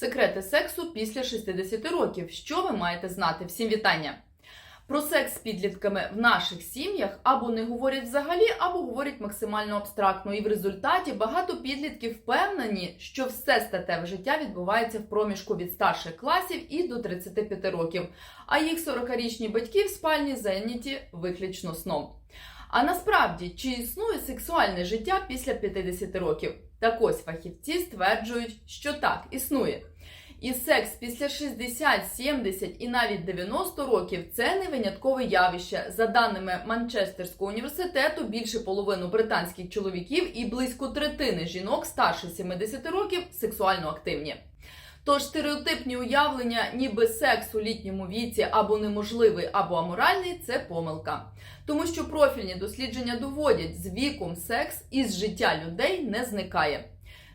Секрети сексу після 60 років. Що ви маєте знати? Всім вітання! Про секс з підлітками в наших сім'ях або не говорять взагалі, або говорять максимально абстрактно. І в результаті багато підлітків впевнені, що все статеве життя відбувається в проміжку від старших класів і до 35 років. А їх 40-річні батьки в спальні зайняті виключно сном. А насправді, чи існує сексуальне життя після 50 років? Так ось фахівці стверджують, що так, існує. І секс після 60, 70 і навіть 90 років це не виняткове явище. За даними Манчестерського університету, більше половини британських чоловіків і близько третини жінок старше 70 років сексуально активні. Тож стереотипні уявлення, ніби секс у літньому віці або неможливий, або аморальний це помилка. Тому що профільні дослідження доводять, з віком секс із життя людей не зникає.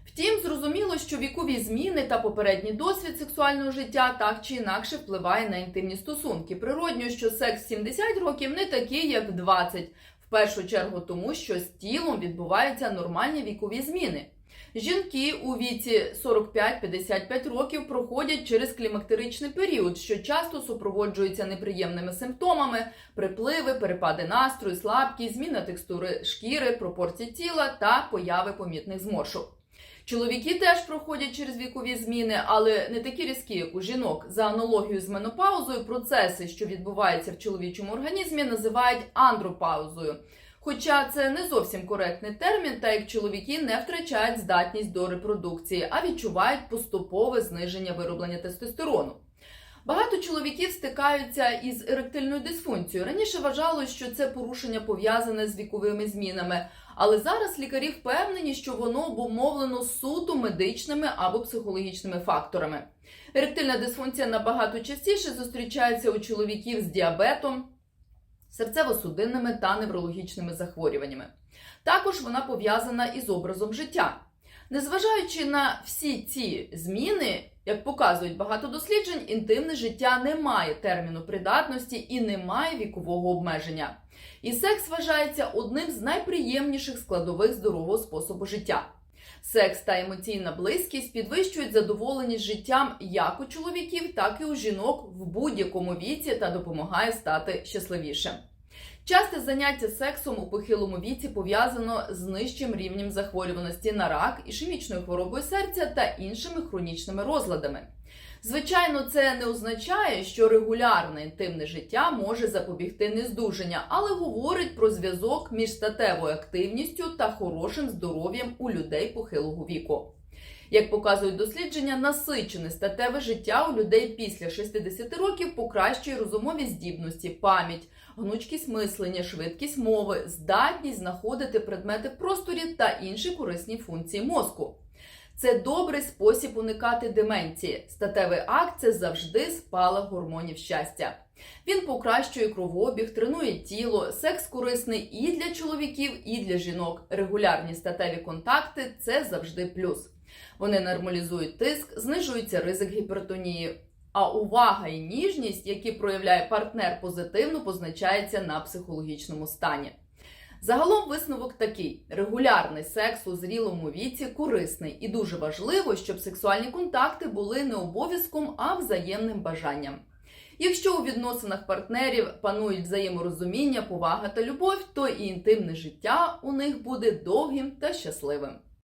Втім, зрозуміло, що вікові зміни та попередній досвід сексуального життя так чи інакше впливає на інтимні стосунки. Природньо, що секс в 70 років не такий, як в 20. В першу чергу тому, що з тілом відбуваються нормальні вікові зміни. Жінки у віці 45-55 років проходять через клімактеричний період, що часто супроводжується неприємними симптомами: припливи, перепади настрою, слабкість, зміна текстури шкіри, пропорцій тіла та появи помітних зморшок. Чоловіки теж проходять через вікові зміни, але не такі різкі, як у жінок. За аналогією з менопаузою, процеси, що відбуваються в чоловічому організмі, називають андропаузою. Хоча це не зовсім коректний термін, так як чоловіки не втрачають здатність до репродукції, а відчувають поступове зниження вироблення тестостерону. Багато чоловіків стикаються із еректильною дисфункцією. Раніше вважалось, що це порушення пов'язане з віковими змінами, але зараз лікарі впевнені, що воно обумовлено суто медичними або психологічними факторами. Еректильна дисфункція набагато частіше зустрічається у чоловіків з діабетом, серцево-судинними та неврологічними захворюваннями. Також вона пов'язана із образом життя. Незважаючи на всі ці зміни, як показують багато досліджень, інтимне життя не має терміну придатності і не має вікового обмеження. І секс вважається одним з найприємніших складових здорового способу життя. Секс та емоційна близькість підвищують задоволеність життям як у чоловіків, так і у жінок в будь-якому віці та допомагає стати щасливішим. Часте заняття сексом у похилому віці пов'язано з нижчим рівнем захворюваності на рак, ішемічною хворобою серця та іншими хронічними розладами. Звичайно, це не означає, що регулярне інтимне життя може запобігти нездужання, але говорить про зв'язок між статевою активністю та хорошим здоров'ям у людей похилого віку. Як показують дослідження, насичене статеве життя у людей після 60 років покращує розумові здібності, пам'ять, гнучкість мислення, швидкість мови, здатність знаходити предмети просторі та інші корисні функції мозку. Це добрий спосіб уникати деменції. Статевий акт це завжди спалах гормонів щастя. Він покращує кровообіг, тренує тіло, секс корисний і для чоловіків, і для жінок. Регулярні статеві контакти це завжди плюс. Вони нормалізують тиск, знижується ризик гіпертонії. А увага і ніжність, які проявляє партнер позитивно, позначається на психологічному стані. Загалом висновок такий: регулярний секс у зрілому віці корисний і дуже важливо, щоб сексуальні контакти були не обов'язком, а взаємним бажанням. Якщо у відносинах партнерів панують взаєморозуміння, повага та любов, то і інтимне життя у них буде довгим та щасливим.